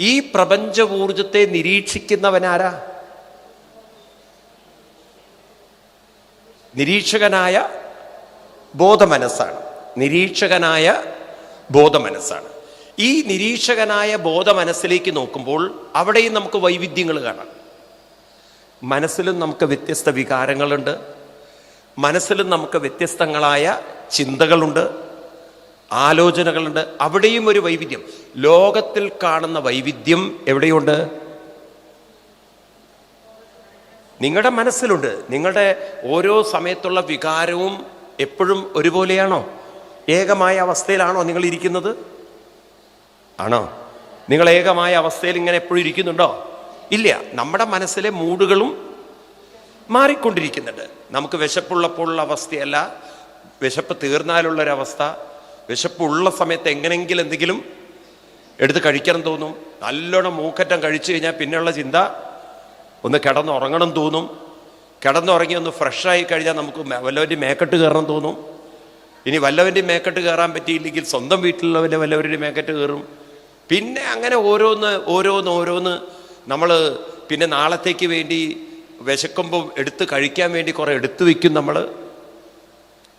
ഈ പ്രപഞ്ച ഊർജത്തെ നിരീക്ഷിക്കുന്നവനാരാ? നിരീക്ഷകനായ ബോധമനസ്സാണ്. നിരീക്ഷകനായ ബോധമനസ്സാണ്. ഈ നിരീക്ഷകനായ ബോധമനസ്സിലേക്ക് നോക്കുമ്പോൾ അവിടെയും നമുക്ക് വൈവിധ്യങ്ങൾ കാണാം. മനസ്സിലും നമുക്ക് വ്യത്യസ്ത വികാരങ്ങളുണ്ട്. മനസ്സിലും നമുക്ക് വ്യത്യസ്തങ്ങളായ ചിന്തകളുണ്ട്. ആലോചനകളുണ്ട്. അവിടെയും ഒരു വൈവിധ്യം. ലോകത്തിൽ കാണുന്ന വൈവിധ്യം എവിടെയുണ്ട്? നിങ്ങളുടെ മനസ്സിലുണ്ട്. നിങ്ങളുടെ ഓരോ സമയത്തുള്ള വികാരവും എപ്പോഴും ഒരുപോലെയാണോ? ഏകമായ അവസ്ഥയിലാണോ നിങ്ങൾ ഇരിക്കുന്നത്? ആണോ? നിങ്ങൾ ഏകമായ അവസ്ഥയിൽ ഇങ്ങനെ എപ്പോഴും ഇരിക്കുന്നുണ്ടോ? ഇല്ല. നമ്മുടെ മനസ്സിലെ മൂടുകളും മാറിക്കൊണ്ടിരിക്കുന്നുണ്ട്. നമുക്ക് വിശപ്പുള്ളപ്പോഴുള്ള അവസ്ഥയല്ല. വിശപ്പ് തീർന്നാലുള്ളൊരവസ്ഥ. വിശപ്പുള്ള സമയത്ത് എങ്ങനെങ്കിലും എന്തെങ്കിലും എടുത്ത് കഴിക്കണം തോന്നും. നല്ലോണം മൂക്കറ്റം കഴിച്ചു കഴിഞ്ഞാൽ പിന്നെയുള്ള ചിന്ത ഒന്ന് കിടന്നുറങ്ങണം തോന്നും. കിടന്നുറങ്ങി ഒന്ന് ഫ്രഷായി കഴിഞ്ഞാൽ നമുക്ക് വല്ലവന്റെ മേക്കെട്ട് കയറണം തോന്നും. ഇനി വല്ലവന്റെ മേക്കെട്ട് കയറാൻ പറ്റിയില്ലെങ്കിൽ സ്വന്തം വീട്ടിലുള്ളവന്റെ വല്ലവരുടെ മേക്കെട്ട് കയറും. പിന്നെ അങ്ങനെ ഓരോന്ന് ഓരോന്ന് ഓരോന്ന് നമ്മൾ പിന്നെ നാളത്തേക്ക് വേണ്ടി വിശക്കുമ്പോൾ എടുത്ത് കഴിക്കാൻ വേണ്ടി കുറേ എടുത്തു വയ്ക്കും നമ്മൾ.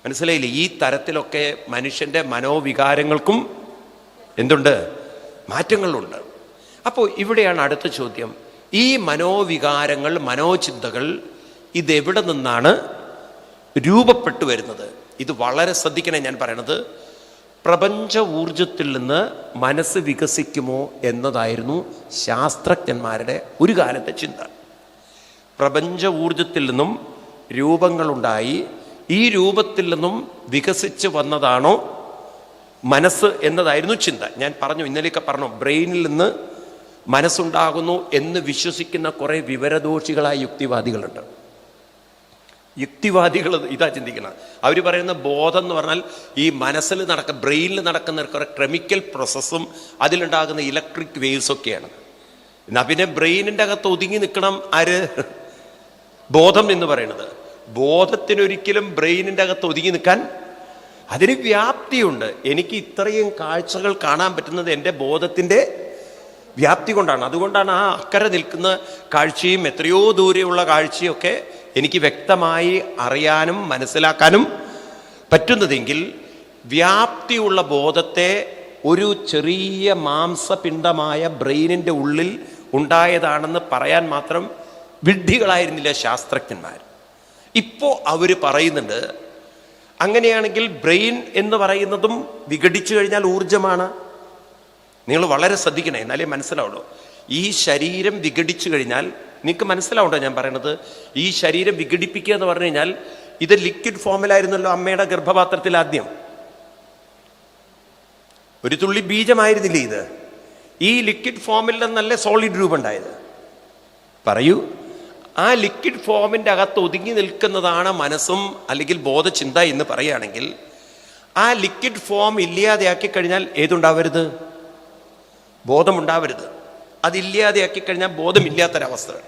മനസ്സിലായില്ലേ? ഈ തരത്തിലൊക്കെ മനുഷ്യന്റെ മനോവികാരങ്ങൾക്കും എന്തുണ്ട്? മാറ്റങ്ങളുണ്ട്. അപ്പോൾ ഇവിടെയാണ് അടുത്ത ചോദ്യം. ഈ മനോവികാരങ്ങൾ മനോചിന്തകൾ ഇതെവിടെ നിന്നാണ് രൂപപ്പെട്ടു വരുന്നത്? ഇത് വളരെ ശ്രദ്ധിക്കണേ ഞാൻ പറയണത്. പ്രപഞ്ച ഊർജത്തിൽ നിന്ന് മനസ്സ് വികസിക്കുമോ എന്നതായിരുന്നു ശാസ്ത്രജ്ഞന്മാരുടെ ഒരു കാലത്തെ ചിന്ത. പ്രപഞ്ച ഊർജത്തിൽ നിന്നും രൂപങ്ങളുണ്ടായി ഈ രൂപത്തിൽ നിന്നും വികസിച്ച് വന്നതാണോ മനസ്സ് എന്നതായിരുന്നു ചിന്ത. ഞാൻ പറഞ്ഞു ഇന്നലെയൊക്കെ പറഞ്ഞു ബ്രെയിനിൽ നിന്ന് മനസ്സുണ്ടാകുന്നു എന്ന് വിശ്വസിക്കുന്ന കുറേ വിവരദോഷികളായ യുക്തിവാദികളുണ്ട്. യുക്തിവാദികൾ ഇതാ ചിന്തിക്കുന്നത് അവർ പറയുന്ന ബോധം എന്ന് പറഞ്ഞാൽ ഈ മനസ്സിൽ നടക്ക ബ്രെയിനിൽ നടക്കുന്ന കുറേ കെമിക്കൽ പ്രോസസ്സും അതിലുണ്ടാകുന്ന ഇലക്ട്രിക് വേവ്സ് ഒക്കെയാണ്. എന്നാ പിന്നെ ബ്രെയിനിന്റെ അകത്ത് ഒതുങ്ങി നിൽക്കണം ആര്? ബോധം എന്ന് പറയുന്നത്. ബോധത്തിനൊരിക്കലും ബ്രെയിനിന്റെ അകത്ത് ഒതുങ്ങി നിൽക്കാൻ അതിന് വ്യാപ്തിയുണ്ട്. എനിക്ക് ഇത്രയും കാഴ്ചകൾ കാണാൻ പറ്റുന്നത് എന്റെ ബോധത്തിന്റെ വ്യാപ്തി കൊണ്ടാണ്. അതുകൊണ്ടാണ് ആ അക്കരെ നിൽക്കുന്ന കാഴ്ചയും എത്രയോ ദൂരെയുള്ള കാഴ്ചയൊക്കെ എനിക്ക് വ്യക്തമായി അറിയാനും മനസ്സിലാക്കാനും പറ്റുന്നതെങ്കിൽ വ്യാപ്തിയുള്ള ബോധത്തെ ഒരു ചെറിയ മാംസപിണ്ഡമായ ബ്രെയിനിന്റെ ഉള്ളിൽ ഉണ്ടായതാണെന്ന് പറയാൻ മാത്രം വിഡ്ഢികളായിരുന്നില്ല ശാസ്ത്രജ്ഞന്മാർ. ഇപ്പോൾ അവർ പറയുന്നുണ്ട് അങ്ങനെയാണെങ്കിൽ ബ്രെയിൻ എന്ന് പറയുന്നതും വിഘടിച്ചു കഴിഞ്ഞാൽ ഊർജമാണ് നിങ്ങൾ വളരെ ശ്രദ്ധിക്കണേ എന്നാലേ മനസ്സിലാവുള്ളൂ. ഈ ശരീരം വിഘടിച്ചു കഴിഞ്ഞാൽ നിങ്ങൾക്ക് മനസ്സിലാവുണ്ടോ ഞാൻ പറയണത്? ഈ ശരീരം വിഘടിപ്പിക്കുക എന്ന് പറഞ്ഞു കഴിഞ്ഞാൽ ഇത് ലിക്വിഡ് ഫോമിലായിരുന്നല്ലോ അമ്മയുടെ ഗർഭപാത്രത്തിൽ ആദ്യം. ഒരു തുള്ളി ബീജമായിരുന്നില്ലേ ഇത്? ഈ ലിക്വിഡ് ഫോമിൽ നിന്നല്ലേ സോളിഡ് രൂപം ഉണ്ടായത്. പറയൂ. ആ ലിക്വിഡ് ഫോമിന്റെ അകത്ത് ഒതുങ്ങി നിൽക്കുന്നതാണ് മനസ്സും അല്ലെങ്കിൽ ബോധചിന്ത എന്ന് പറയുകയാണെങ്കിൽ ആ ലിക്വിഡ് ഫോം ഇല്ലാതെയാക്കി കഴിഞ്ഞാൽ ഏതുണ്ടാവരുത്? ബോധമുണ്ടാവരുത്. അതില്ലാതെയാക്കി കഴിഞ്ഞാൽ ബോധമില്ലാത്തൊരവസ്ഥയാണ്.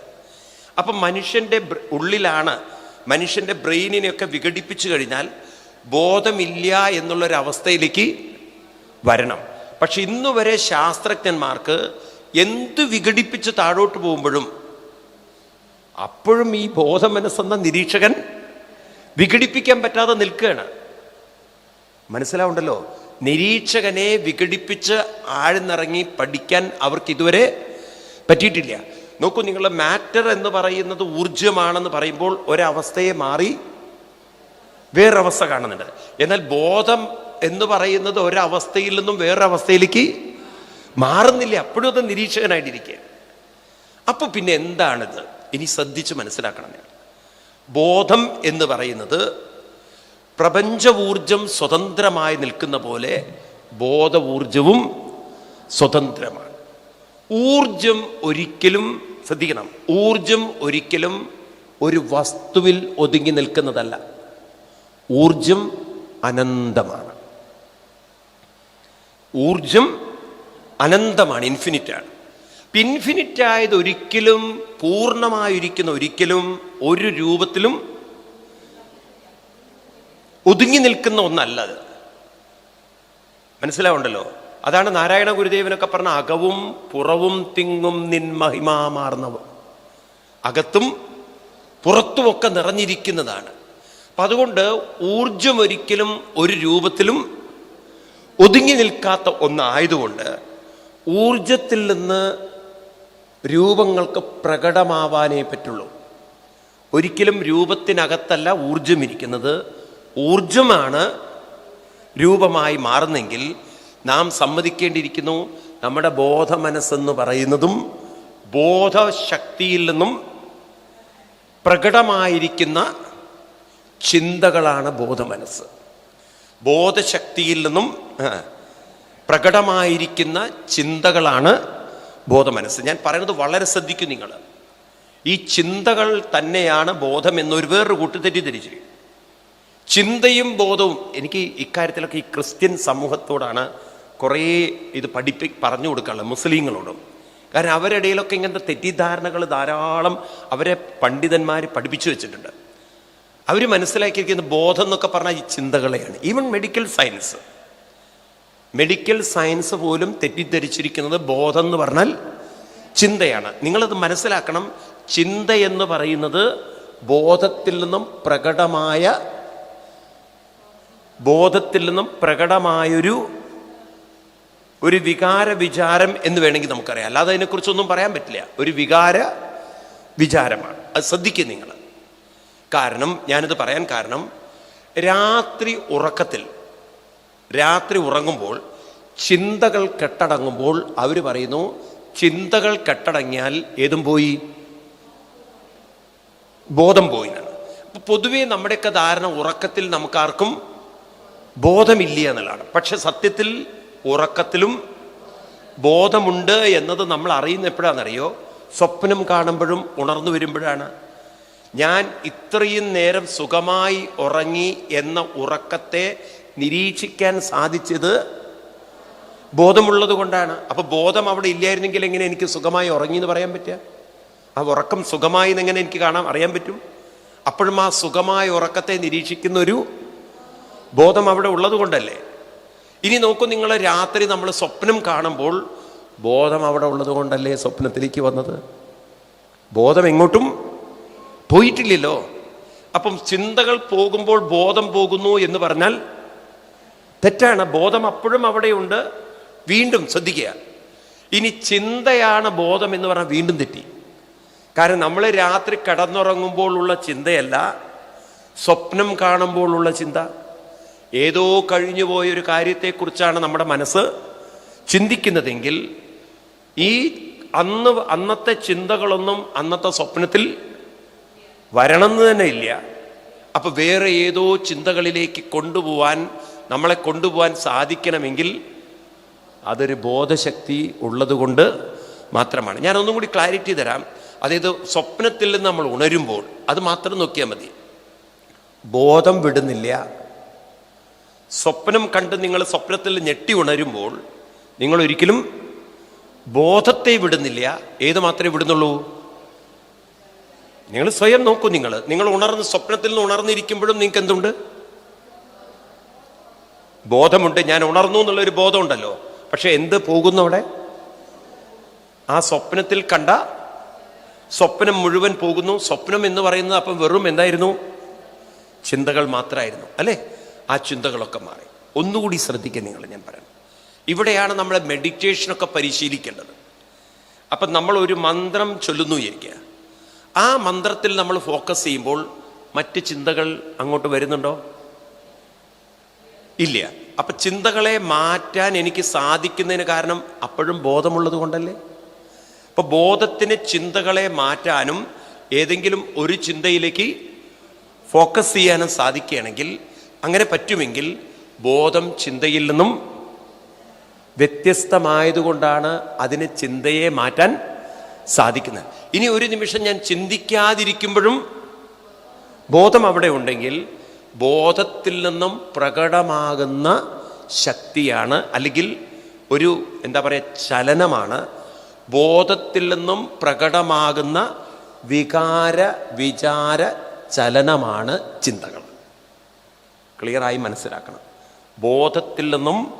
അപ്പം മനുഷ്യന്റെ ഉള്ളിലാണ് മനുഷ്യന്റെ ബ്രെയിനിനെയൊക്കെ വിഘടിപ്പിച്ചു കഴിഞ്ഞാൽ ബോധമില്ല എന്നുള്ളൊരവസ്ഥയിലേക്ക് വരണം. പക്ഷെ ഇന്നുവരെ ശാസ്ത്രജ്ഞന്മാർക്ക് എന്ത് വിഘടിപ്പിച്ച് താഴോട്ട് പോകുമ്പോഴും അപ്പോഴും ഈ ബോധ മനസ്സെന്ന നിരീക്ഷകൻ വിഘടിപ്പിക്കാൻ പറ്റാതെ നിൽക്കുകയാണ്. മനസ്സിലാവുണ്ടല്ലോ? നിരീക്ഷകനെ വിഘടിപ്പിച്ച് ആഴ്ന്നിറങ്ങി പഠിക്കാൻ അവർക്ക് ഇതുവരെ പറ്റിയിട്ടില്ല. നോക്കൂ നിങ്ങൾ മാറ്റർ എന്ന് പറയുന്നത് ഊർജമാണെന്ന് പറയുമ്പോൾ ഒരവസ്ഥയെ മാറി വേറൊരവസ്ഥ കാണുന്നുണ്ട്. എന്നാൽ ബോധം എന്ന് പറയുന്നത് ഒരവസ്ഥയിൽ നിന്നും വേറൊരവസ്ഥയിലേക്ക് മാറുന്നില്ല. അപ്പോഴും അത് നിരീക്ഷകനായിട്ടിരിക്കുക അപ്പൊ പിന്നെ എന്താണിത്? ഇനി ശ്രദ്ധിച്ച് മനസ്സിലാക്കണം ബോധം എന്ന് പറയുന്നത് പ്രപഞ്ച ഊർജം സ്വതന്ത്രമായി നിൽക്കുന്ന പോലെ ബോധ ഊർജവും സ്വതന്ത്രമാണ്. ഊർജം ഒരിക്കലും ശ്രദ്ധിക്കണം ഊർജം ഒരിക്കലും ഒരു വസ്തുവിൽ ഒതുങ്ങി നിൽക്കുന്നതല്ല. ഊർജം അനന്തമാണ്. ഊർജം അനന്തമാണ് ഇൻഫിനിറ്റ് ആണ്. ഇൻഫിനിറ്റ് ആയത് ഒരിക്കലും പൂർണമായിരിക്കുന്ന ഒരിക്കലും ഒരു രൂപത്തിലും ഒതുങ്ങി നിൽക്കുന്ന ഒന്നല്ല അത്. മനസ്സിലാവുണ്ടല്ലോ? അതാണ് നാരായണ ഗുരുദേവനൊക്കെ പറഞ്ഞ അകവും പുറവും തിങ്ങും നിൻ മഹിമാമാർന്നവും അകത്തും പുറത്തുമൊക്കെ നിറഞ്ഞിരിക്കുന്നതാണ്. അപ്പം അതുകൊണ്ട് ഊർജം ഒരിക്കലും ഒരു രൂപത്തിലും ഒതുങ്ങി നിൽക്കാത്ത ഒന്നായതുകൊണ്ട് ഊർജത്തിൽ നിന്ന് രൂപങ്ങൾക്ക് പ്രകടമാവാനേ പറ്റുള്ളൂ. ഒരിക്കലും രൂപത്തിനകത്തല്ല ഊർജം ഇരിക്കുന്നത്. ഊർജമാണ് രൂപമായി മാറുന്നെങ്കിൽ നാം സമ്മതിക്കേണ്ടിയിരിക്കുന്നു നമ്മുടെ ബോധമനസ്സെന്ന് പറയുന്നതും ബോധശക്തിയിൽ നിന്നും പ്രകടമായിരിക്കുന്ന ചിന്തകളാണ് ബോധമനസ്സ്. ബോധശക്തിയിൽ നിന്നും പ്രകടമായിരിക്കുന്ന ചിന്തകളാണ് ബോധമനസ്സ് ഞാൻ പറയുന്നത് വളരെ ശ്രദ്ധിക്കും നിങ്ങൾ. ഈ ചിന്തകൾ തന്നെയാണ് ബോധം എന്നൊരു വേറൊരു കൂട്ടി തെറ്റിദ്ധരിച്ചു ചിന്തയും ബോധവും എനിക്ക് ഇക്കാര്യത്തിലൊക്കെ ഈ ക്രിസ്ത്യൻ സമൂഹത്തോടാണ് കുറേ ഇത് പഠിപ്പി പറഞ്ഞു കൊടുക്കാനുള്ളത് മുസ്ലിങ്ങളോടും. കാരണം അവരുടെ ഇടയിലൊക്കെ ഇങ്ങനത്തെ തെറ്റിദ്ധാരണകൾ ധാരാളം അവരെ പണ്ഡിതന്മാർ പഠിപ്പിച്ചു വെച്ചിട്ടുണ്ട്. അവർ മനസ്സിലാക്കിയിരിക്കുന്ന ബോധം എന്നൊക്കെ പറഞ്ഞാൽ ഈ ചിന്തകളെയാണ്. Even medical science medical science പോലും തെറ്റിദ്ധരിച്ചിരിക്കുന്നത് ബോധം എന്ന് പറഞ്ഞാൽ ചിന്തയാണ്. നിങ്ങളത് മനസ്സിലാക്കണം. ചിന്ത എന്ന് പറയുന്നത് ബോധത്തിൽ നിന്നും പ്രകടമായ ബോധത്തിൽ നിന്നും പ്രകടമായൊരു ഒരു വികാര വിചാരം എന്ന് വേണമെങ്കിൽ നമുക്കറിയാം. അല്ലാതെ അതിനെക്കുറിച്ചൊന്നും പറയാൻ പറ്റില്ല. ഒരു വികാര വിചാരമാണ്. അത് ശ്രദ്ധിക്കുക നിങ്ങൾ. കാരണം ഞാനിത് പറയാൻ കാരണം രാത്രി ഉറക്കത്തിൽ രാത്രി ഉറങ്ങുമ്പോൾ ചിന്തകൾ കെട്ടടങ്ങുമ്പോൾ അവർ പറയുന്നു ചിന്തകൾ കെട്ടടങ്ങിയാൽ ഏതും പോയി? ബോധം പോയി എന്നാണ്. പൊതുവേ നമ്മുടെയൊക്കെ ധാരണ ഉറക്കത്തിൽ നമുക്കാർക്കും ബോധമില്ല എന്നുള്ളതാണ്. പക്ഷെ സത്യത്തിൽ ഉറക്കത്തിലും ബോധമുണ്ട് എന്നത് നമ്മൾ അറിയുന്ന എപ്പോഴാണെന്നറിയോ? സ്വപ്നം കാണുമ്പോഴും ഉണർന്നു വരുമ്പോഴാണ്. ഞാൻ ഇത്രയും നേരം സുഖമായി ഉറങ്ങി എന്ന ഉറക്കത്തെ നിരീക്ഷിക്കാൻ സാധിച്ചത് ബോധമുള്ളത് കൊണ്ടാണ്. അപ്പൊ ബോധം അവിടെ ഇല്ലായിരുന്നെങ്കിൽ എങ്ങനെ എനിക്ക് സുഖമായി ഉറങ്ങി എന്ന് പറയാൻ പറ്റുക? ആ ഉറക്കം സുഖമായി എങ്ങനെ എനിക്ക് കാണാൻ അറിയാൻ പറ്റും? അപ്പോഴും ആ സുഖമായ ഉറക്കത്തെ നിരീക്ഷിക്കുന്ന ഒരു ബോധം അവിടെ ഉള്ളത് കൊണ്ടല്ലേ? ഇനി നോക്കൂ നിങ്ങൾ രാത്രി നമ്മൾ സ്വപ്നം കാണുമ്പോൾ ബോധം അവിടെ ഉള്ളത് കൊണ്ടല്ലേ സ്വപ്നത്തിലേക്ക് വന്നത്? ബോധം എങ്ങോട്ടും പോയിട്ടില്ലല്ലോ. അപ്പം ചിന്തകൾ പോകുമ്പോൾ ബോധം പോകുന്നു എന്ന് പറഞ്ഞാൽ തെറ്റാണ്. ബോധം അപ്പോഴും അവിടെയുണ്ട്. വീണ്ടും ശ്രദ്ധിക്കുക. ഇനി ചിന്തയാണ് ബോധം എന്ന് പറഞ്ഞാൽ വീണ്ടും തെറ്റി. കാരണം നമ്മൾ രാത്രി കിടന്നുറങ്ങുമ്പോഴുള്ള ചിന്തയല്ല. സ്വപ്നം കാണുമ്പോഴുള്ള ചിന്ത. ഏതോ കഴിഞ്ഞു പോയ ഒരു കാര്യത്തെക്കുറിച്ചാണ് നമ്മുടെ മനസ്സ് ചിന്തിക്കുന്നതെങ്കിൽ ഈ അന്ന് അന്നത്തെ ചിന്തകളൊന്നും അന്നത്തെ സ്വപ്നത്തിൽ വരണമെന്ന് തന്നെ ഇല്ല. അപ്പൊ വേറെ ഏതോ ചിന്തകളിലേക്ക് കൊണ്ടുപോവാൻ നമ്മളെ കൊണ്ടുപോകാൻ സാധിക്കണമെങ്കിൽ അതൊരു ബോധശക്തി ഉള്ളതുകൊണ്ട് മാത്രമാണ്. ഞാൻ ഒന്നും കൂടി ക്ലാരിറ്റി തരാം. അതായത് സ്വപ്നത്തിൽ നമ്മൾ ഉണരുമ്പോൾ അത് മാത്രം നോക്കിയാൽ മതി. ബോധം വിടുന്നില്ല. സ്വപ്നം കണ്ട് നിങ്ങൾ സ്വപ്നത്തിൽ ഞെട്ടി ഉണരുമ്പോൾ നിങ്ങൾ ഒരിക്കലും ബോധത്തെ വിടുന്നില്ല. ഏത് മാത്രമേ വിടുന്നുള്ളൂ? നിങ്ങൾ സ്വയം നോക്കൂ നിങ്ങൾ. നിങ്ങൾ ഉണർന്ന് സ്വപ്നത്തിൽ നിന്ന് ഉണർന്നിരിക്കുമ്പോഴും നിങ്ങൾക്ക് എന്തുണ്ട്? ബോധമുണ്ട് ഞാൻ ഉണർന്നു എന്നുള്ളൊരു ബോധമുണ്ടല്ലോ. പക്ഷെ എന്ത് പോകുന്നു അവിടെ? ആ സ്വപ്നത്തിൽ കണ്ട സ്വപ്നം മുഴുവൻ പോകുന്നു. സ്വപ്നം എന്ന് പറയുന്നത് അപ്പം വെറും എന്തായിരുന്നു? ചിന്തകൾ മാത്രമായിരുന്നു അല്ലേ? ആ ചിന്തകളൊക്കെ മാറി. ഒന്നുകൂടി ശ്രദ്ധിക്കുക നിങ്ങൾ ഞാൻ പറയാം ഇവിടെയാണ് നമ്മളെ മെഡിറ്റേഷനൊക്കെ പരിശീലിക്കേണ്ടത്. അപ്പം നമ്മൾ ഒരു മന്ത്രം ചൊല്ലുന്നു ഇരിക്കുക ആ മന്ത്രത്തിൽ നമ്മൾ ഫോക്കസ് ചെയ്യുമ്പോൾ മറ്റ് ചിന്തകൾ അങ്ങോട്ട് വരുന്നുണ്ടോ? ഇല്ല. അപ്പൊ ചിന്തകളെ മാറ്റാൻ എനിക്ക് സാധിക്കുന്നതിന് കാരണം അപ്പോഴും ബോധമുള്ളത് കൊണ്ടല്ലേ? അപ്പൊ ബോധത്തിന് ചിന്തകളെ മാറ്റാനും ഏതെങ്കിലും ഒരു ചിന്തയിലേക്ക് ഫോക്കസ് ചെയ്യാനും സാധിക്കുകയാണെങ്കിൽ അങ്ങനെ പറ്റുമെങ്കിൽ ബോധം ചിന്തയിൽ നിന്നും വ്യത്യസ്തമായതുകൊണ്ടാണ് അതിന് ചിന്തയെ മാറ്റാൻ സാധിക്കുന്നത്. ഇനി ഒരു നിമിഷം ഞാൻ ചിന്തിക്കാതിരിക്കുമ്പോഴും ബോധം അവിടെ ഉണ്ടെങ്കിൽ ബോധത്തിൽ നിന്നും പ്രകടമാകുന്ന ശക്തിയാണ് അല്ലെങ്കിൽ ഒരു എന്താ പറയുക ചലനമാണ്. ബോധത്തിൽ നിന്നും പ്രകടമാകുന്ന വികാര വിചാര ചലനമാണ് ചിന്തകൾ. ക്ലിയറായി മനസ്സിലാക്കണം. ബോധത്തിൽ നിന്നും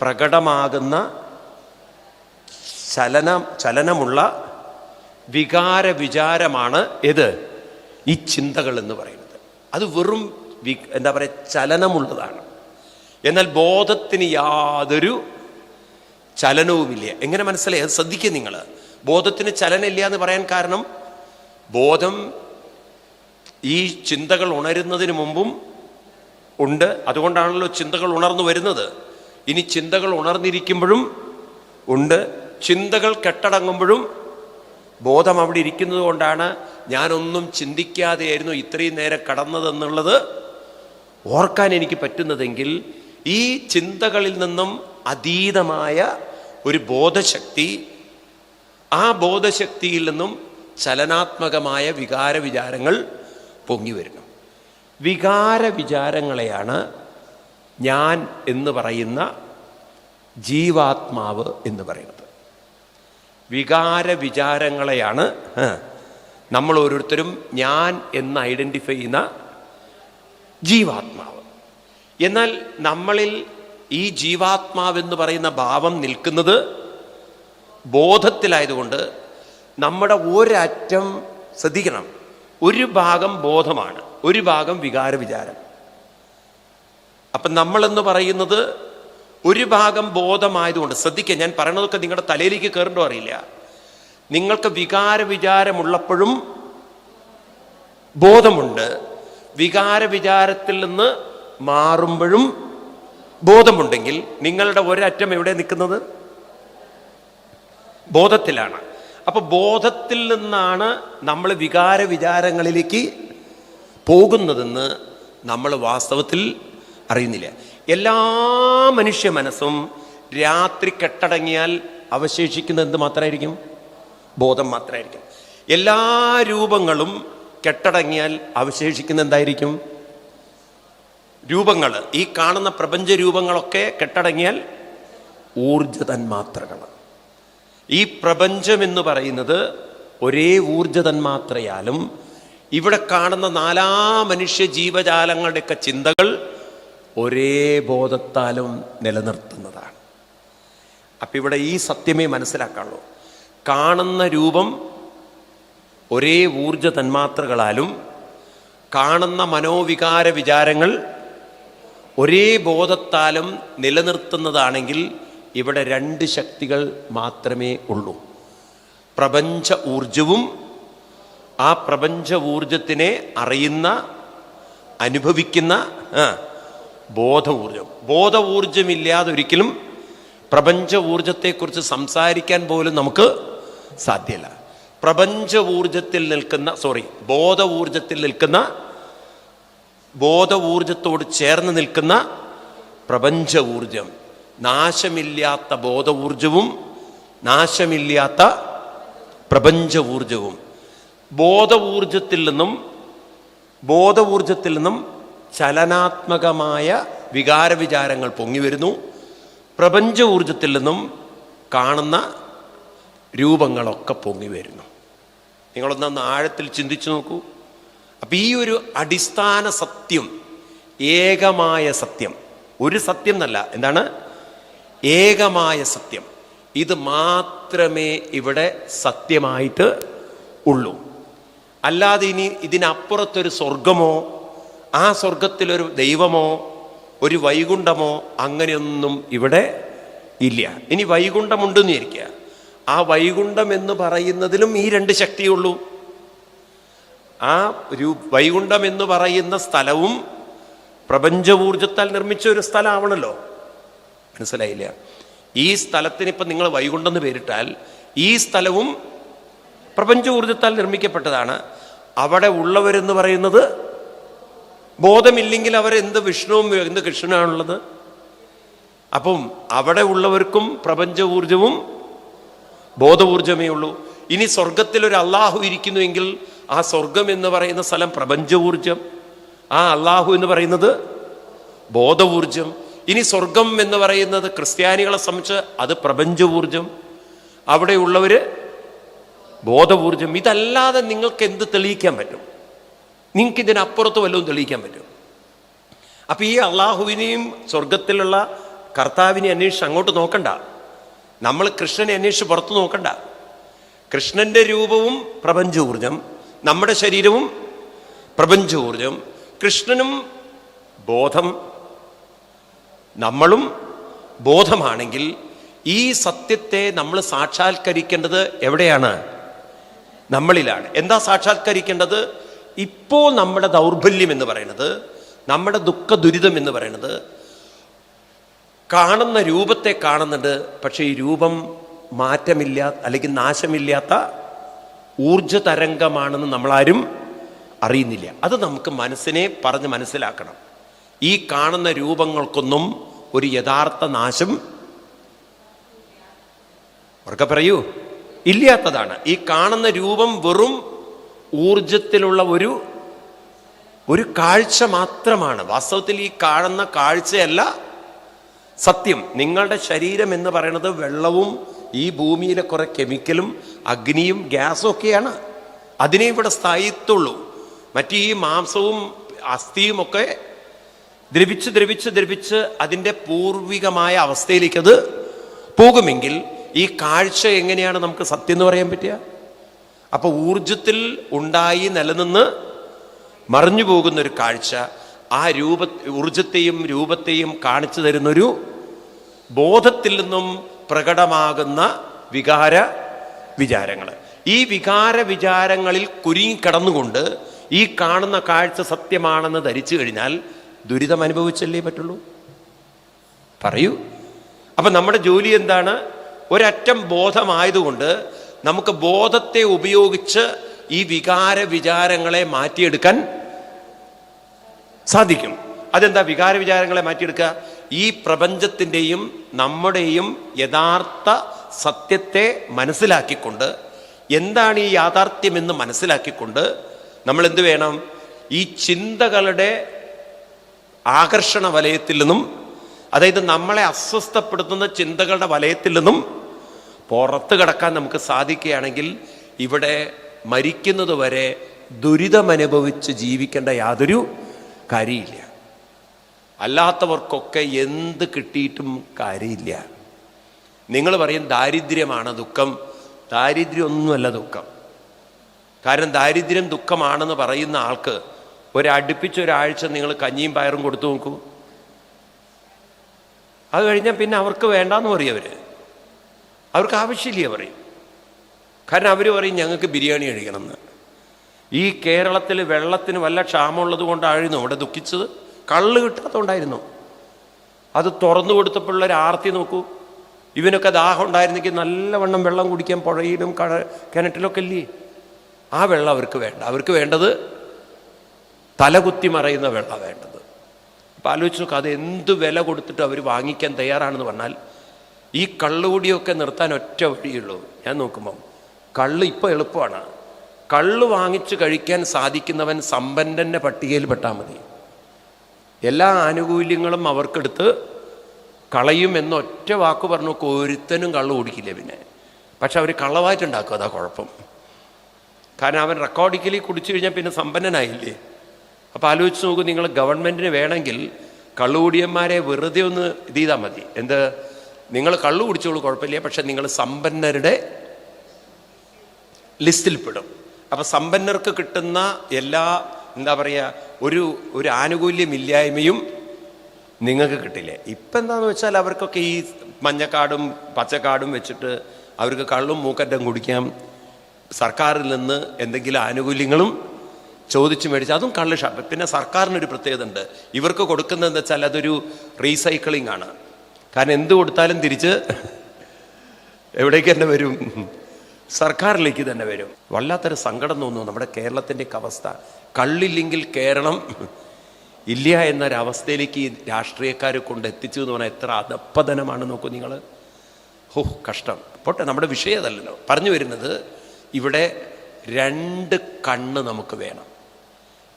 പ്രകടമാകുന്ന ചലന ചലനമുള്ള വികാര വിചാരമാണ് ഏത്? ഈ ചിന്തകൾ എന്ന് പറയുന്നത്. അത് വെറും വി എന്താ പറയുക ചലനമുള്ളതാണ്. എന്നാൽ ബോധത്തിന് യാതൊരു ചലനവുമില്ല. എങ്ങനെ മനസ്സിലായി? അത് ശ്രദ്ധിക്കുക നിങ്ങൾ ബോധത്തിന് ചലനമില്ല എന്ന് പറയാൻ കാരണം ബോധം ഈ ചിന്തകൾ ഉണരുന്നതിന് മുമ്പും ഉണ്ട്. അതുകൊണ്ടാണല്ലോ ചിന്തകൾ ഉണർന്നു വരുന്നത്. ഇനി ചിന്തകൾ ഉണർന്നിരിക്കുമ്പോഴും ഉണ്ട്. ചിന്തകൾ കെട്ടടങ്ങുമ്പോഴും ബോധം അവിടെ ഇരിക്കുന്നത് കൊണ്ടാണ് ഞാനൊന്നും ചിന്തിക്കാതെയായിരുന്നു ഇത്രയും നേരം കടന്നതെന്നുള്ളത് ഓർക്കാൻ എനിക്ക് പറ്റുന്നതെങ്കിൽ ഈ ചിന്തകളിൽ നിന്നും അതീതമായ ഒരു ബോധശക്തി ആ ബോധശക്തിയിൽ നിന്നും ചലനാത്മകമായ വികാര വിചാരങ്ങൾ പൊങ്ങി വരുന്നു വികാര വിചാരങ്ങളെയാണ് ഞാൻ എന്ന് പറയുന്ന ജീവാത്മാവ് എന്ന് പറയുന്നത്. വികാര വിചാരങ്ങളെയാണ് നമ്മൾ ഓരോരുത്തരും ഞാൻ എന്ന് ഐഡന്റിഫൈ ചെയ്യുന്ന ജീവാത്മാവ്. എന്നാൽ നമ്മളിൽ ഈ ജീവാത്മാവെന്ന് പറയുന്ന ഭാവം നിൽക്കുന്നത് ബോധത്തിലായതുകൊണ്ട് നമ്മുടെ ഒരറ്റം ശ്രദ്ധിക്കണം. ഒരു ഭാഗം ബോധമാണ് ഒരു ഭാഗം വികാര വിചാരം അപ്പം നമ്മളെന്ന് പറയുന്നത് ഒരു ഭാഗം ബോധമായതുകൊണ്ട് ശ്രദ്ധിക്കുക ഞാൻ പറയണതൊക്കെ നിങ്ങളുടെ തലയിലേക്ക് കയറണ്ടോ അറിയില്ല. നിങ്ങൾക്ക് വികാര വിചാരമുള്ളപ്പോഴും ബോധമുണ്ട് വികാര വിചാരത്തിൽ നിന്ന് മാറുമ്പോഴും ബോധമുണ്ടെങ്കിൽ നിങ്ങളുടെ ഒരറ്റം എവിടെ നിൽക്കുന്നത്? ബോധത്തിലാണ്. അപ്പൊ ബോധത്തിൽ നിന്നാണ് നമ്മൾ വികാര വിചാരങ്ങളിലേക്ക് പോകുന്നതെന്ന് നമ്മൾ വാസ്തവത്തിൽ അറിയുന്നില്ല. എല്ലാ മനുഷ്യ മനസ്സും രാത്രി കെട്ടടങ്ങിയാൽ അവശേഷിക്കുന്നത് എന്ത് മാത്രമായിരിക്കും? ബോധം മാത്രമായിരിക്കും. എല്ലാ രൂപങ്ങളും കെട്ടടങ്ങിയാൽ അവശേഷിക്കുന്ന എന്തായിരിക്കും? രൂപങ്ങൾ. ഈ കാണുന്ന പ്രപഞ്ച രൂപങ്ങളൊക്കെ കെട്ടടങ്ങിയാൽ ഊർജ തന്മാത്രകൾ ഈ പ്രപഞ്ചം എന്ന് പറയുന്നത് ഒരേ ഊർജ തന്മാത്രയാലും ഇവിടെ കാണുന്ന നാലാ മനുഷ്യ ജീവജാലങ്ങളുടെയൊക്കെ ചിന്തകൾ ഒരേ ബോധത്താലും നിലനിർത്തുന്നതാണ്. അപ്പം ഇവിടെ ഈ സത്യമേ മനസ്സിലാക്കാനുള്ളൂ. കാണുന്ന രൂപം ഒരേ ഊർജ തന്മാത്രകളാലും കാണുന്ന മനോവികാര വിചാരങ്ങൾ ഒരേ ബോധത്താലും നിലനിർത്തുന്നതാണെങ്കിൽ ഇവിടെ രണ്ട് ശക്തികൾ മാത്രമേ ഉള്ളൂ. പ്രപഞ്ച ഊർജവും ആ പ്രപഞ്ച ഊർജത്തിനെ അറിയുന്ന അനുഭവിക്കുന്ന ബോധ ഊർജം ബോധ ഊർജമില്ലാതെ ഒരിക്കലും പ്രപഞ്ച ഊർജത്തെക്കുറിച്ച് സംസാരിക്കാൻ പോലും നമുക്ക് സാധ്യമല്ല പ്രപഞ്ച ഊർജത്തിൽ നിൽക്കുന്ന സോറി ബോധ ഊർജത്തിൽ നിൽക്കുന്ന ബോധ ഊർജത്തോട് ചേർന്ന് നിൽക്കുന്ന പ്രപഞ്ച ഊർജം നാശമില്ലാത്ത ബോധ ഊർജവും നാശമില്ലാത്ത പ്രപഞ്ച ഊർജവും ബോധ ഊർജത്തിൽ നിന്നും ബോധ ഊർജത്തിൽ നിന്നും ചലനാത്മകമായ വികാര വിചാരങ്ങൾ പൊങ്ങി വരുന്നു. പ്രപഞ്ച ഊർജത്തിൽ നിന്നും കാണുന്ന രൂപങ്ങളൊക്കെ പൊങ്ങി വരുന്നു. നിങ്ങളൊന്ന് ആഴത്തിൽ ചിന്തിച്ചു നോക്കൂ. അപ്പം ഈ ഒരു അടിസ്ഥാന സത്യം ഏകമായ സത്യം ഒരു സത്യം എന്നല്ല എന്താണ്? ഏകമായ സത്യം. ഇത് മാത്രമേ ഇവിടെ സത്യമായിട്ട് ഉള്ളൂ. അല്ലാതെ ഇനി ഇതിനപ്പുറത്തൊരു സ്വർഗമോ ആ സ്വർഗത്തിലൊരു ദൈവമോ ഒരു വൈകുണ്ഠമോ അങ്ങനെയൊന്നും ഇവിടെ ഇല്ല. ഇനി വൈകുണ്ഠമുണ്ടെന്ന് ഇരിക്കുക ആ വൈകുണ്ഠം എന്ന് പറയുന്നതിലും ഈ രണ്ട് ശക്തിയുള്ളൂ. ആ ഒരു വൈകുണ്ഠം എന്ന് പറയുന്ന സ്ഥലവും പ്രപഞ്ച നിർമ്മിച്ച ഒരു സ്ഥലമാവണല്ലോ മനസ്സിലായില്ല? ഈ സ്ഥലത്തിന് ഇപ്പം നിങ്ങൾ വൈകുണ്ഠം എന്ന് പേരിട്ടാൽ ഈ സ്ഥലവും പ്രപഞ്ച ഊർജത്താൽ നിർമ്മിക്കപ്പെട്ടതാണ്. അവിടെ ഉള്ളവരെന്ന് പറയുന്നത് ബോധമില്ലെങ്കിൽ അവരെന്ത് വിഷ്ണുവും എന്ത് കൃഷ്ണനാണുള്ളത് അപ്പം അവിടെ ഉള്ളവർക്കും പ്രപഞ്ച ഊർജവും ബോധ ഊർജമേ ഉള്ളൂ ഇനി സ്വർഗത്തിൽ ഒരു അള്ളാഹു ഇരിക്കുന്നുവെങ്കിൽ ആ സ്വർഗം എന്ന് പറയുന്ന സ്ഥലം പ്രപഞ്ച ഊർജം ആ അള്ളാഹു എന്ന് പറയുന്നത് ബോധഊർജം ഇനി സ്വർഗം എന്ന് പറയുന്നത് ക്രിസ്ത്യാനികളെ സംബന്ധിച്ച് അത് പ്രപഞ്ച ഊർജം അവിടെയുള്ളവര് ബോധഊർജം ഇതല്ലാതെ നിങ്ങൾക്ക് എന്ത് തെളിയിക്കാൻ പറ്റും? നിങ്ങൾക്ക് ഇതിനപ്പുറത്ത് വല്ലതും തെളിയിക്കാൻ പറ്റും? അപ്പൊ ഈ അള്ളാഹുവിനെയും സ്വർഗത്തിലുള്ള കർത്താവിനെ അന്വേഷിച്ച് അങ്ങോട്ട് നോക്കണ്ട. നമ്മൾ കൃഷ്ണനെ അന്വേഷിച്ച് പുറത്തു നോക്കണ്ട. കൃഷ്ണന്റെ രൂപവും പ്രപഞ്ചോർജം നമ്മുടെ ശരീരവും പ്രപഞ്ചോർജം കൃഷ്ണനും ബോധം നമ്മളും ബോധമാണെങ്കിൽ ഈ സത്യത്തെ നമ്മൾ സാക്ഷാത്കരിക്കേണ്ടത് എവിടെയാണ്? നമ്മളിലാണ്. എന്താ സാക്ഷാത്കരിക്കേണ്ടത്? ഇപ്പോൾ നമ്മുടെ ദൗർബല്യം എന്ന് പറയുന്നത് നമ്മുടെ ദുഃഖ ദുരിതം എന്ന് പറയുന്നത് കാണുന്ന രൂപത്തെ കാണുന്നുണ്ട് പക്ഷെ ഈ രൂപം മാറ്റമില്ല അല്ലെങ്കിൽ നാശമില്ലാത്ത ഊർജ തരംഗമാണെന്ന് നമ്മളാരും അറിയുന്നില്ല. അത് നമുക്ക് മനസ്സിനെ പറഞ്ഞ് മനസ്സിലാക്കണം. ഈ കാണുന്ന രൂപങ്ങൾക്കൊന്നും ഒരു യഥാർത്ഥ നാശം ഉറക്കെ പറയൂ ഇല്ലാത്തതാണ്. ഈ കാണുന്ന രൂപം വെറും ഊർജത്തിലുള്ള ഒരു ഒരു കാഴ്ച മാത്രമാണ്. വാസ്തവത്തിൽ ഈ കാണുന്ന കാഴ്ചയല്ല സത്യം നിങ്ങളുടെ ശരീരം എന്ന് പറയുന്നത് വെള്ളവും ഈ ഭൂമിയിലെ കുറെ കെമിക്കലും അഗ്നിയും ഗ്യാസും ഒക്കെയാണ്. അതിനെ ഇവിടെ സ്ഥായിത്തുള്ളൂ. മറ്റു മാംസവും അസ്ഥിയും ഒക്കെ ദ്രവിച്ച് ദ്രവിച്ച് ദ്രവിച്ച് അതിന്റെ പൂർവികമായ അവസ്ഥയിലേക്ക് അത് പോകുമെങ്കിൽ ഈ കാഴ്ച എങ്ങനെയാണ് നമുക്ക് സത്യം എന്ന് പറയാൻ പറ്റുക? അപ്പൊ ഊർജത്തിൽ ഉണ്ടായി നിലനിന്ന് മറിഞ്ഞു പോകുന്ന ഒരു കാഴ്ച ആ രൂപ ഊർജത്തെയും രൂപത്തെയും കാണിച്ചു തരുന്നൊരു ബോധത്തിൽ നിന്നും പ്രകടമാകുന്ന വികാര വിചാരങ്ങൾ ഈ വികാര വിചാരങ്ങളിൽ കുരുങ്ങിക്കിടന്നുകൊണ്ട് ഈ കാണുന്ന കാഴ്ച സത്യമാണെന്ന് ധരിച്ചു കഴിഞ്ഞാൽ ദുരിതം അനുഭവിച്ചല്ലേ പറ്റുള്ളൂ? പറയൂ. അപ്പം നമ്മുടെ ജോലി എന്താണ്? ഒരറ്റം ബോധമായതുകൊണ്ട് നമുക്ക് ബോധത്തെ ഉപയോഗിച്ച് ഈ വികാര വിചാരങ്ങളെ മാറ്റിയെടുക്കാൻ സാധിക്കും. അതെന്താ വികാര വിചാരങ്ങളെ മാറ്റിയെടുക്കുക? ഈ പ്രപഞ്ചത്തിന്റെയും നമ്മുടെയും യഥാർത്ഥ സത്യത്തെ മനസ്സിലാക്കിക്കൊണ്ട് എന്താണ് ഈ യാഥാർത്ഥ്യമെന്ന് മനസ്സിലാക്കിക്കൊണ്ട് നമ്മൾ എന്ത് വേണം? ഈ ചിന്തകളുടെ ആകർഷണ വലയത്തിൽ നിന്നും അതായത് നമ്മളെ അസ്വസ്ഥപ്പെടുത്തുന്ന ചിന്തകളുടെ വലയത്തിൽ നിന്നും പുറത്ത് കിടക്കാൻ നമുക്ക് സാധിക്കുകയാണെങ്കിൽ ഇവിടെ മരിക്കുന്നത് വരെ ദുരിതമനുഭവിച്ച് ജീവിക്കേണ്ട യാതൊരു കാര്യമില്ല. അല്ലാത്തവർക്കൊക്കെ എന്ത് കിട്ടിയിട്ടും കാര്യമില്ല. നിങ്ങൾ പറയും ദാരിദ്ര്യമാണ് ദുഃഖം. ദാരിദ്ര്യമൊന്നുമല്ല ദുഃഖം. കാരണം ദാരിദ്ര്യം ദുഃഖമാണെന്ന് പറയുന്ന ആൾക്ക് ഒരടുപ്പിച്ച ഒരാഴ്ച നിങ്ങൾ കഞ്ഞിയും പയറും കൊടുത്തു നോക്കൂ. അത് കഴിഞ്ഞാൽ പിന്നെ അവർക്ക് വേണ്ടാന്ന് പറയും അവർ അവർക്ക് ആവശ്യമില്ല പറയും. കാരണം അവർ പറയും ഞങ്ങൾക്ക് ബിരിയാണി കഴിക്കണമെന്ന്. ഈ കേരളത്തിൽ വെള്ളത്തിന് വല്ല ക്ഷാമമുള്ളത് കൊണ്ടായിരുന്നു അവിടെ ദുഃഖിച്ചത്? കള്ള് കിട്ടാത്തതുകൊണ്ടായിരുന്നു അത് തുറന്നു കൊടുത്തപ്പോഴുള്ള ഒരു ആർത്തി നോക്കൂ. ഇവനൊക്കെ ദാഹം ഉണ്ടായിരുന്നെങ്കിൽ നല്ലവണ്ണം വെള്ളം കുടിക്കാൻ പുഴയിലും കട കിണറ്റിലൊക്കെ ഇല്ലേ? ആ വെള്ളം അവർക്ക് വേണ്ട. അവർക്ക് വേണ്ടത് തലകുത്തി മറയുന്ന വെള്ളം വേണ്ടത്. അപ്പം ആലോചിച്ച് നോക്കുക അത് എന്ത് വില കൊടുത്തിട്ട് അവർ വാങ്ങിക്കാൻ തയ്യാറാണെന്ന് പറഞ്ഞാൽ ഈ കള്ളുകൂടിയൊക്കെ നിർത്താൻ ഒറ്റ വഴിയുള്ളൂ ഞാൻ നോക്കുമ്പം കള്ള് ഇപ്പോൾ എളുപ്പമാണ്. കള്ള് വാങ്ങിച്ചു കഴിക്കാൻ സാധിക്കുന്നവൻ സമ്പന്നന്റെ പട്ടികയിൽ പെട്ടാൽ മതി. എല്ലാ ആനുകൂല്യങ്ങളും അവർക്കെടുത്ത് കളയും എന്ന ഒറ്റ വാക്ക് പറഞ്ഞു ഒരുത്തനും കള്ള് ഓടിക്കില്ല പിന്നെ? പക്ഷെ അവർ കള്ളവായിട്ടുണ്ടാക്കും അതാ കുഴപ്പം. കാരണം അവൻ റെക്കോർഡിക്കലി കുടിച്ചു കഴിഞ്ഞാൽ പിന്നെ സമ്പന്നനായില്ലേ? അപ്പോൾ ആലോചിച്ച് നോക്കൂ നിങ്ങൾ ഗവൺമെന്റിന് വേണമെങ്കിൽ കള്ളുകൂടിയന്മാരെ വെറുതെ ഒന്ന് ഇത് ചെയ്താൽ മതി. എന്ത്? നിങ്ങൾ കള്ളു കുടിച്ചോളൂ കുഴപ്പമില്ല. പക്ഷെ നിങ്ങൾ സമ്പന്നരുടെ ലിസ്റ്റിൽ പെടും അപ്പൊ സമ്പന്നർക്ക് കിട്ടുന്ന എല്ലാ എന്താ പറയുക ഒരു ഒരു ആനുകൂല്യമില്ലായ്മയും നിങ്ങൾക്ക് കിട്ടില്ല? ഇപ്പം എന്താന്ന് വെച്ചാൽ അവർക്കൊക്കെ ഈ മഞ്ഞക്കാടും പച്ചക്കാടും വെച്ചിട്ട് അവർക്ക് കള്ളും മൂക്കറ്റം കുടിക്കാം. സർക്കാരിൽ നിന്ന് എന്തെങ്കിലും ആനുകൂല്യങ്ങളും ചോദിച്ചു മേടിച്ച് അതും കള്ള് പിന്നെ സർക്കാരിനൊരു പ്രത്യേകത ഉണ്ട്. ഇവർക്ക് കൊടുക്കുന്നതെന്ന് വെച്ചാൽ അതൊരു റീസൈക്ലിംഗ് ആണ്. കാരണം എന്ത് കൊടുത്താലും തിരിച്ച് എവിടേക്ക് തന്നെ വരും. സർക്കാരിലേക്ക് തന്നെ വരും. വല്ലാത്തൊരു സങ്കടം തോന്നുന്നു നമ്മുടെ കേരളത്തിന്റെ അവസ്ഥ. കള്ളില്ലെങ്കിൽ കേരളം. ഇല്ല എന്നൊരവസ്ഥയിലേക്ക് ഈ രാഷ്ട്രീയക്കാരെ കൊണ്ട് എത്തിച്ചു എന്ന് പറഞ്ഞാൽ എത്ര അധപ്പതനമാണ് നോക്കൂ നിങ്ങൾ ഹോ കഷ്ടം. പോട്ടെ നമ്മുടെ വിഷയം അതല്ലല്ലോ. പറഞ്ഞു വരുന്നത് ഇവിടെ രണ്ട് കണ്ണ് നമുക്ക് വേണം.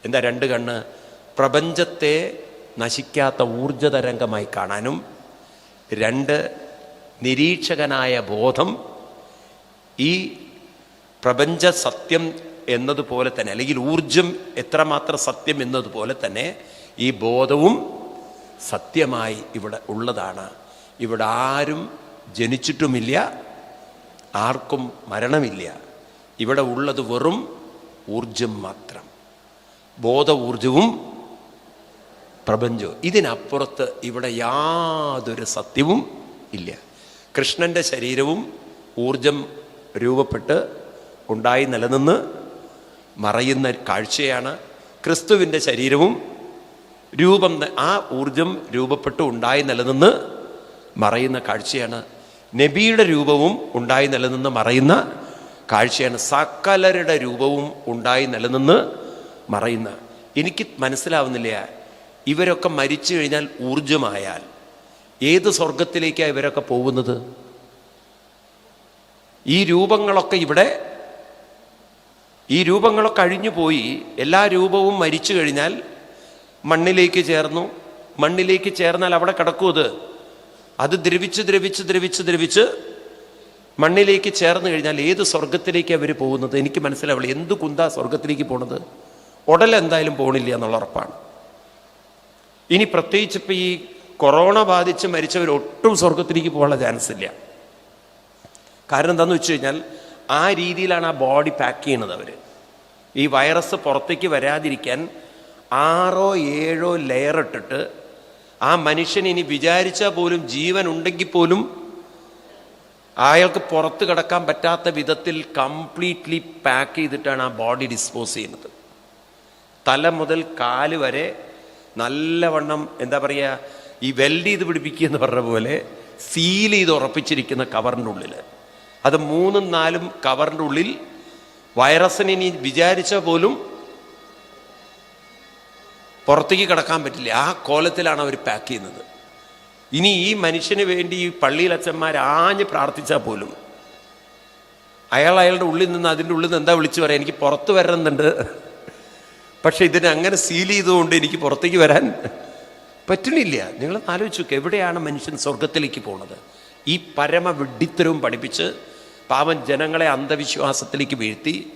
എന്താ രണ്ട് കണ്ണ്? പ്രപഞ്ചത്തെ നശിക്കാത്ത ഊർജതരംഗമായി കാണാനും രണ്ട് നിരീക്ഷകനായ ബോധം ഈ പ്രപഞ്ച സത്യം എന്നതുപോലെ തന്നെ അല്ലെങ്കിൽ ഊർജം എത്രമാത്രം സത്യം എന്നതുപോലെ തന്നെ ഈ ബോധവും സത്യമായി ഇവിടെ ഉള്ളതാണ്. ഇവിടെ ആരും ജനിച്ചിട്ടുമില്ല ആർക്കും മരണമില്ല. ഇവിടെ ഉള്ളത് വെറും ഊർജം മാത്രം. ബോധ ഊർജവും പ്രപഞ്ചവും. ഇതിനപ്പുറത്ത് ഇവിടെ യാതൊരു സത്യവും ഇല്ല. കൃഷ്ണന്റെ ശരീരവും ഊർജം രൂപപ്പെട്ട് ഉണ്ടായി നിലനിന്ന് മറയുന്ന കാഴ്ചയാണ് ക്രിസ്തുവിന്റെ ശരീരവും രൂപം ആ ഊർജം രൂപപ്പെട്ട് ഉണ്ടായി നിലനിന്ന് മറയുന്ന കാഴ്ചയാണ്. നബിയുടെ രൂപവും ഉണ്ടായി നിലനിന്ന് മറയുന്ന കാഴ്ചയാണ്. സകലരുടെ രൂപവും ഉണ്ടായി നിലനിന്ന് മറയുന്ന. എനിക്ക് മനസ്സിലാവുന്നില്ല ഇവരൊക്കെ മരിച്ചു കഴിഞ്ഞാൽ ഊർജമായാൽ ഏത് സ്വർഗത്തിലേക്കാണ് ഇവരൊക്കെ പോകുന്നത്? ഈ രൂപങ്ങളൊക്കെ ഇവിടെ ഈ രൂപങ്ങളൊക്കെ അഴിഞ്ഞു പോയി. എല്ലാ രൂപവും മരിച്ചു കഴിഞ്ഞാൽ മണ്ണിലേക്ക് ചേർന്നു. മണ്ണിലേക്ക് ചേർന്നാൽ അവിടെ കിടക്കും അത്. അത് ദ്രവിച്ച് ദ്രവിച്ച് ദ്രവിച്ച് ദ്രവിച്ച് മണ്ണിലേക്ക് ചേർന്ന് കഴിഞ്ഞാൽ ഏത് സ്വർഗത്തിലേക്ക് അവർ പോകുന്നത്? എനിക്ക് മനസ്സിലാവില്ല. എന്ത് കുന്താ സ്വർഗത്തിലേക്ക് പോണത്? ഉടൽ എന്തായാലും പോണില്ല എന്നുള്ള ഉറപ്പാണ്. ഇനി പ്രത്യേകിച്ച് ഇപ്പം ഈ കൊറോണ ബാധിച്ച് മരിച്ചവർ ഒട്ടും സ്വർഗത്തിലേക്ക് പോകാനുള്ള ചാൻസ് ഇല്ല. കാരണം എന്താണെന്ന് വെച്ച് കഴിഞ്ഞാൽ ആ രീതിയിലാണ് ആ ബോഡി പാക്ക് ചെയ്യണത് അവർ ഈ വൈറസ് പുറത്തേക്ക് വരാതിരിക്കാൻ ആറോ ഏഴോ ലെയർ ഇട്ടിട്ട് ആ മനുഷ്യൻ ഇനി വിചാരിച്ചാൽ പോലും ജീവൻ ഉണ്ടെങ്കിൽ പോലും അയാൾക്ക് പുറത്ത് കിടക്കാൻ പറ്റാത്ത വിധത്തിൽ കംപ്ലീറ്റ്ലി പാക്ക് ചെയ്തിട്ടാണ് ആ ബോഡി ഡിസ്പോസ് ചെയ്യുന്നത്. തല മുതൽ കാൽ വരെ നല്ലവണ്ണം എന്താ പറയുക ഈ വെൽഡ് ചെയ്ത് പിടിപ്പിക്കുക എന്ന് പറഞ്ഞ പോലെ സീൽ ചെയ്ത് ഉറപ്പിച്ചിരിക്കുന്ന കവറിന്റെ ഉള്ളിൽ അത് മൂന്നും നാലും കവറിന്റെ ഉള്ളിൽ വൈറസിനെ ഇനി വിചാരിച്ച പോലും പുറത്തേക്ക് കിടക്കാൻ പറ്റില്ല. ആ കോലത്തിലാണ് അവർ പാക്ക് ചെയ്യുന്നത്. ഇനി ഈ മനുഷ്യന് വേണ്ടി ഈ പള്ളിയിൽ അച്ഛന്മാർ ആഞ്ഞ് പ്രാർത്ഥിച്ചാൽ പോലും അയാൾ അയാളുടെ ഉള്ളിൽ നിന്ന് അതിന്റെ ഉള്ളിൽ നിന്ന് എന്താ വിളിച്ചു പറയാം? എനിക്ക് പുറത്ത് വരണമെന്നുണ്ട്. പക്ഷെ ഇതിനെ അങ്ങനെ സീൽ ചെയ്തുകൊണ്ട് എനിക്ക് പുറത്തേക്ക് വരാൻ പറ്റണില്ല നിങ്ങൾ ആലോചിച്ചു എവിടെയാണ് മനുഷ്യൻ സ്വർഗത്തിലേക്ക് പോണത്? ഈ പരമ വിഡ്ഢിത്തരവും പഠിപ്പിച്ച് പാവൻ ജനങ്ങളെ അന്ധവിശ്വാസത്തിലേക്ക് വീഴ്ത്തി.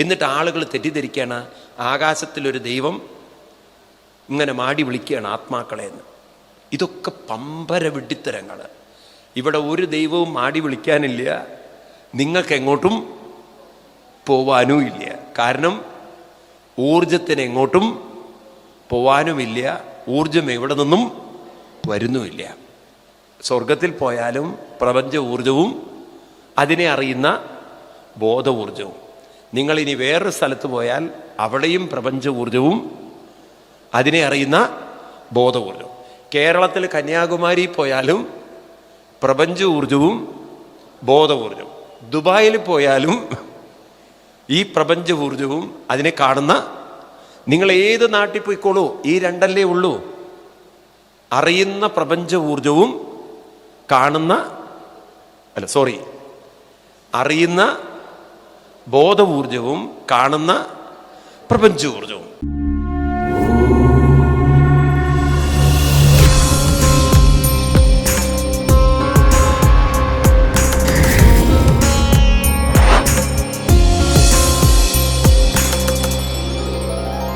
എന്നിട്ട് ആളുകൾ തെറ്റിദ്ധരിക്കുകയാണ്. ആകാശത്തിലൊരു ദൈവം ഇങ്ങനെ മാടി വിളിക്കുകയാണ് ആത്മാക്കളെ എന്ന്. ഇതൊക്കെ പമ്പര വിഡിത്തരങ്ങൾ ഇവിടെ ഒരു ദൈവവും മാടി വിളിക്കാനില്ല. നിങ്ങൾക്ക് എങ്ങോട്ടും പോവാനും ഇല്ല. കാരണം ഊർജത്തിന് എങ്ങോട്ടും പോവാനുമില്ല. ഊർജം എവിടെ നിന്നും വരുന്നുമില്ല. സ്വർഗത്തിൽ പോയാലും പ്രപഞ്ച ഊർജവും അതിനെ അറിയുന്ന ബോധ ഊർജവും ഇനി വേറൊരു സ്ഥലത്ത് പോയാൽ അവിടെയും പ്രപഞ്ച ഊർജവും അതിനെ അറിയുന്ന ബോധ ഊർജവും കേരളത്തിൽ കന്യാകുമാരി പോയാലും പ്രപഞ്ച ഊർജവും ബോധ ഊർജവും ദുബായിൽ പോയാലും ഈ പ്രപഞ്ച ഊർജവും അതിനെ കാണുന്ന നിങ്ങൾ ഏത് നാട്ടിൽ പോയിക്കോളൂ ഈ രണ്ടല്ലേ ഉള്ളൂ. അറിയുന്ന പ്രപഞ്ച ഊർജവും കാണുന്ന അല്ല സോറി അറിയുന്ന ബോധ ഊർജവും കാണുന്ന പ്രപഞ്ച ഊർജവും.